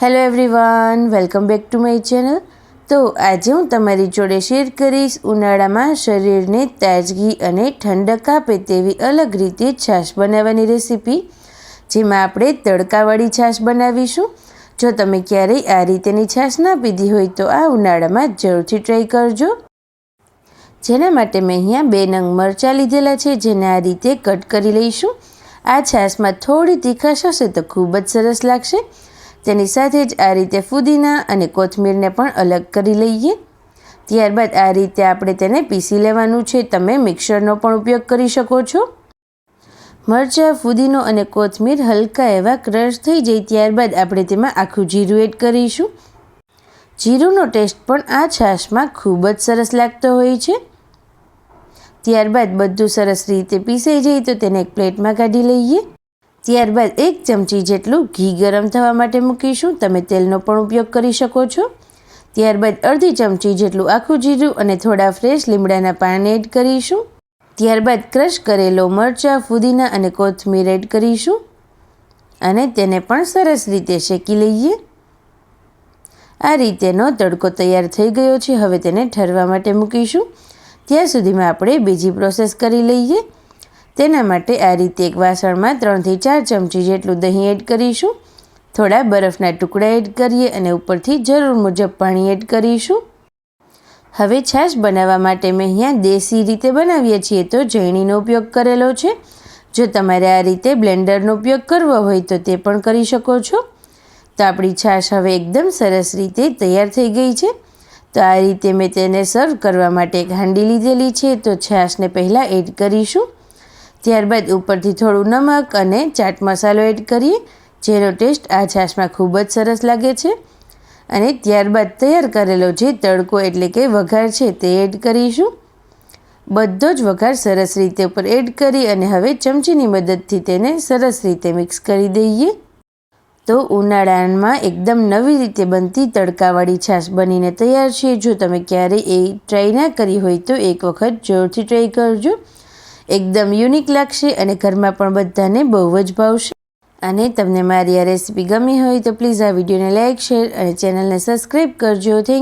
Hello everyone welcome back to my channel તો આજે હું તમારી જોડે શેર કરીશ ઉનાળામાં શરીરને તાજગી અને ઠંડક આપે તેવી અલગ રીતે છાશ બનાવવાની રેસીપી જેમાં આપણે તડકાવાળી છાશ બનાવીશું. જો તમે ક્યારેય આ રીતેની છાશ ના પીધી હોય તો આ ઉનાળામાં જરૂરથી ટ્રાય કરજો. જેના માટે મેં અહીંયા બે નંગ મરચાં લીધેલા છે, જેને આ રીતે કટ કરી લઈશું. આ છાશમાં થોડી તીખાશ હશે તો ખૂબ જ સરસ લાગશે. તેની સાથે જ આ રીતે ફુદીના અને કોથમીરને પણ અલગ કરી લઈએ. ત્યારબાદ આ રીતે આપણે તેને પીસી લેવાનું છે. તમે મિક્સરનો પણ ઉપયોગ કરી શકો છો. મરચાં, ફુદીનો અને કોથમીર હલકા એવા ક્રશ થઈ જાય ત્યારબાદ આપણે તેમાં આખું જીરું એડ કરીશું. જીરુંનો ટેસ્ટ પણ આ છાશમાં ખૂબ જ સરસ લાગતો હોય છે. ત્યારબાદ બધું સરસ રીતે પીસાઈ જાય તો તેને એક પ્લેટમાં કાઢી લઈએ. ત્યારબાદ એક ચમચી જેટલું ઘી ગરમ થવા માટે મૂકીશું. તમે તેલનો પણ ઉપયોગ કરી શકો છો. ત્યારબાદ અડધી ચમચી જેટલું આખું જીરું અને થોડા ફ્રેશ લીમડાના પાન એડ કરીશું. ત્યારબાદ ક્રશ કરેલો મરચાં, ફુદીના અને કોથમીર એડ કરીશું. અને તેને પણ સરસ રીતે શેકી લઈએ. આ રીતેનો તડકો તૈયાર થઈ ગયો છે. હવે તેને ઠરવા માટે મૂકીશું. ત્યાં સુધીમાં આપણે બીજી પ્રોસેસ કરી લઈએ. તેના માટે આ રીતે એક વાસણમાં ત્રણથી ચાર ચમચી જેટલું દહીં એડ કરીશું. થોડા બરફના ટુકડા એડ કરીએ અને ઉપરથી જરૂર મુજબ પાણી એડ કરીશું. હવે છાશ બનાવવા માટે મેં અહીંયા દેશી રીતે બનાવીએ છીએ તો જૈણીનો ઉપયોગ કરેલો છે. જો તમારે આ રીતે બ્લેન્ડરનો ઉપયોગ કરવો હોય તો તે પણ કરી શકો છો. તો આપણી છાશ હવે એકદમ સરસ રીતે તૈયાર થઈ ગઈ છે. તો આ રીતે મેં તેને સર્વ કરવા માટે એક હાંડી લીધેલી છે તો છાશને પહેલાં એડ કરીશું. ત્યારબાદ ઉપરથી થોડું નમક અને ચાટ મસાલો એડ કરીએ, જેનો ટેસ્ટ આ છાશમાં ખૂબ જ સરસ લાગે છે. અને ત્યારબાદ તૈયાર કરેલો જે તડકો એટલે કે વઘાર છે તે એડ કરીશું. બધો જ વઘાર સરસ રીતે ઉપર એડ કરી અને હવે ચમચીની મદદથી તેને સરસ રીતે મિક્સ કરી દઈએ. તો ઉનાળામાં એકદમ નવી રીતે બનતી તડકાવાળી છાશ બનીને તૈયાર છે. જો તમે ક્યારેય એ ટ્રાય ના કરી હોય તો એક વખત જરૂરથી ટ્રાય કરજો. એકદમ યુનિક લાગશે અને ઘરમાં પણ બધાને બહુ જ ભાવશે. અને તમને મારી આ રેસીપી ગમી હોય તો પ્લીઝ આ વિડીયોને લાઇક શેર અને ચેનલને સબસ્ક્રાઈબ કરજો. થેન્ક